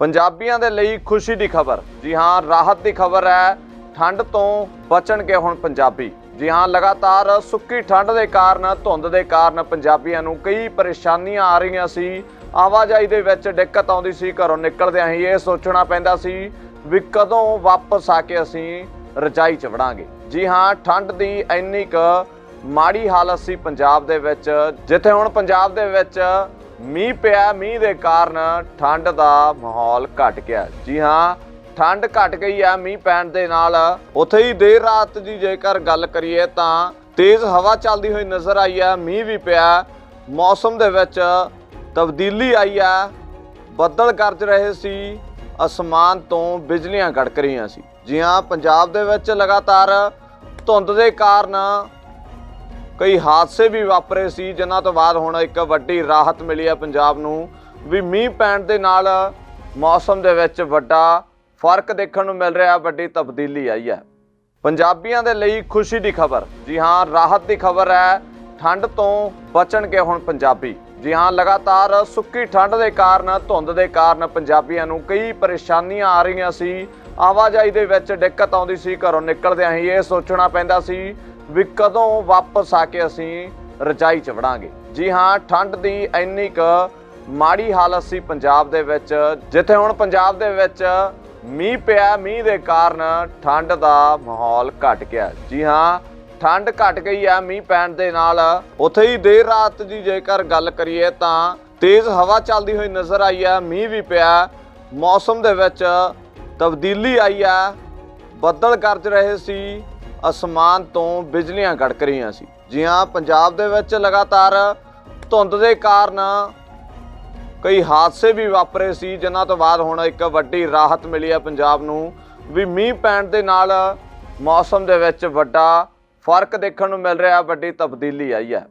ਪੰਜਾਬੀਆਂ ਦੇ ਲਈ ਖੁਸ਼ੀ ਦੀ ਖਬਰ। ਜੀ ਹਾਂ, ਰਾਹਤ ਦੀ ਖਬਰ ਹੈ। ਠੰਡ ਤੋਂ ਬਚਣਗੇ ਹੁਣ ਪੰਜਾਬੀ। ਜੀ ਹਾਂ, ਲਗਾਤਾਰ ਸੁੱਕੀ ਠੰਡ ਦੇ ਕਾਰਨ, ਧੁੰਦ ਦੇ ਕਾਰਨ ਪੰਜਾਬੀਆਂ ਨੂੰ ਕਈ ਪਰੇਸ਼ਾਨੀਆਂ ਆ ਰਹੀਆਂ ਸੀ। ਆਵਾਜਾਈ ਦੇ ਵਿੱਚ ਦਿੱਕਤ ਆਉਂਦੀ ਸੀ, ਘਰੋਂ ਨਿਕਲਦਿਆਂ ਹੀ ਇਹ ਸੋਚਣਾ ਪੈਂਦਾ ਸੀ ਵੀ ਕਦੋਂ ਵਾਪਸ ਆ ਕੇ ਅਸੀਂ ਰਜਾਈ ਚ ਵੜਾਂਗੇ। ਜੀ ਹਾਂ, ਠੰਡ ਦੀ ਇੰਨੀ ਕੁ ਮਾੜੀ ਹਾਲਤ ਸੀ ਪੰਜਾਬ ਦੇ ਵਿੱਚ, ਜਿੱਥੇ ਹੁਣ ਪੰਜਾਬ ਦੇ ਵਿੱਚ ਮੀਂਹ ਪਿਆ, ਮੀਂਹ ਦੇ ਕਾਰਨ ਠੰਡ ਦਾ ਮਾਹੌਲ ਘਟ ਗਿਆ। ਜੀ ਹਾਂ, ਠੰਡ ਘਟ ਗਈ ਆ ਮੀਂਹ ਪੈਣ ਦੇ ਨਾਲ। ਉੱਥੇ ਹੀ ਦੇਰ ਰਾਤ ਦੀ ਜੇਕਰ ਗੱਲ ਕਰੀਏ ਤਾਂ ਤੇਜ਼ ਹਵਾ ਚੱਲਦੀ ਹੋਈ ਨਜ਼ਰ ਆਈ ਆ, ਮੀਂਹ ਵੀ ਪਿਆ। ਮੌਸਮ ਦੇ ਵਿੱਚ ਤਬਦੀਲੀ ਆਈ ਆ। ਬੱਦਲ ਗਰਜ ਰਹੇ ਸੀ, ਅਸਮਾਨ ਤੋਂ ਬਿਜਲੀਆਂ ਗੜਕ ਰਹੀਆਂ ਸੀ। ਜੀ ਹਾਂ, ਪੰਜਾਬ ਦੇ ਵਿੱਚ ਲਗਾਤਾਰ ਧੁੰਦ ਦੇ ਕਾਰਨ ਕਈ ਹਾਦਸੇ ਵੀ ਵਾਪਰੇ ਸੀ, ਜਿਨ੍ਹਾਂ ਤੋਂ ਬਾਅਦ ਹੁਣ ਇੱਕ ਵੱਡੀ ਰਾਹਤ ਮਿਲੀ ਹੈ ਪੰਜਾਬ ਨੂੰ। ਵੀ ਮੀਂਹ ਪੈਣ ਦੇ ਨਾਲ ਮੌਸਮ ਦੇ ਵਿੱਚ ਵੱਡਾ ਫ਼ਰਕ ਦੇਖਣ ਨੂੰ ਮਿਲ ਰਿਹਾ, ਵੱਡੀ ਤਬਦੀਲੀ ਆਈ ਹੈ। ਪੰਜਾਬੀਆਂ ਦੇ ਲਈ ਖੁਸ਼ੀ ਦੀ ਖਬਰ। ਜੀ ਹਾਂ, ਰਾਹਤ ਦੀ ਖਬਰ ਹੈ, ਠੰਡ ਤੋਂ ਬਚਣਗੇ ਹੁਣ ਪੰਜਾਬੀ। ਜੀ ਹਾਂ, ਲਗਾਤਾਰ ਸੁੱਕੀ ਠੰਡ ਦੇ ਕਾਰਨ, ਧੁੰਦ ਦੇ ਕਾਰਨ ਪੰਜਾਬੀਆਂ ਨੂੰ ਕਈ ਪਰੇਸ਼ਾਨੀਆਂ ਆ ਰਹੀਆਂ ਸੀ। ਆਵਾਜਾਈ ਦੇ ਵਿੱਚ ਦਿੱਕਤ ਆਉਂਦੀ ਸੀ, ਘਰੋਂ ਨਿਕਲਦਿਆਂ ਹੀ ਇਹ ਸੋਚਣਾ ਪੈਂਦਾ ਸੀ ਵੀ ਕਦੋਂ ਵਾਪਸ ਆ ਕੇ ਅਸੀਂ ਰਜਾਈ ਚ ਵੜਾਂਗੇ। ਜੀ ਹਾਂ, ਠੰਡ ਦੀ ਇੰਨੀ ਕੁ ਮਾੜੀ ਹਾਲਤ ਸੀ ਪੰਜਾਬ ਦੇ ਵਿੱਚ, ਜਿੱਥੇ ਹੁਣ ਪੰਜਾਬ ਦੇ ਵਿੱਚ ਮੀਂਹ ਪਿਆ, ਮੀਂਹ ਦੇ ਕਾਰਨ ਠੰਡ ਦਾ ਮਾਹੌਲ ਘਟ ਗਿਆ। ਜੀ ਹਾਂ, ਠੰਡ ਘਟ ਗਈ ਆ ਮੀਂਹ ਪੈਣ ਦੇ ਨਾਲ। ਉੱਥੇ ਹੀ ਦੇਰ ਰਾਤ ਦੀ ਜੇਕਰ ਗੱਲ ਕਰੀਏ ਤਾਂ ਤੇਜ਼ ਹਵਾ ਚੱਲਦੀ ਹੋਈ ਨਜ਼ਰ ਆਈ ਆ, ਮੀਂਹ ਵੀ ਪਿਆ। ਮੌਸਮ ਦੇ ਵਿੱਚ ਤਬਦੀਲੀ ਆਈ ਆ, ਬੱਦਲ ਗਰਜ ਰਹੇ ਸੀ, ਅਸਮਾਨ ਤੋਂ ਬਿਜਲੀਆਂ ਗੜਕ ਰਹੀਆਂ ਸੀ। ਜੀ ਹਾਂ ਪੰਜਾਬ ਦੇ ਵਿੱਚ ਲਗਾਤਾਰ ਧੁੰਦ ਦੇ ਕਾਰਨ ਕਈ ਹਾਦਸੇ ਵੀ ਵਾਪਰੇ ਸੀ, ਜਿਨ੍ਹਾਂ ਤੋਂ ਬਾਅਦ ਹੁਣ ਇੱਕ ਵੱਡੀ ਰਾਹਤ ਮਿਲੀ ਹੈ ਪੰਜਾਬ ਨੂੰ। ਵੀ ਮੀਂਹ ਪੈਣ ਦੇ ਨਾਲ ਮੌਸਮ ਦੇ ਵਿੱਚ ਵੱਡਾ ਫ਼ਰਕ ਦੇਖਣ ਨੂੰ ਮਿਲ ਰਿਹਾ, ਵੱਡੀ ਤਬਦੀਲੀ ਆਈ ਹੈ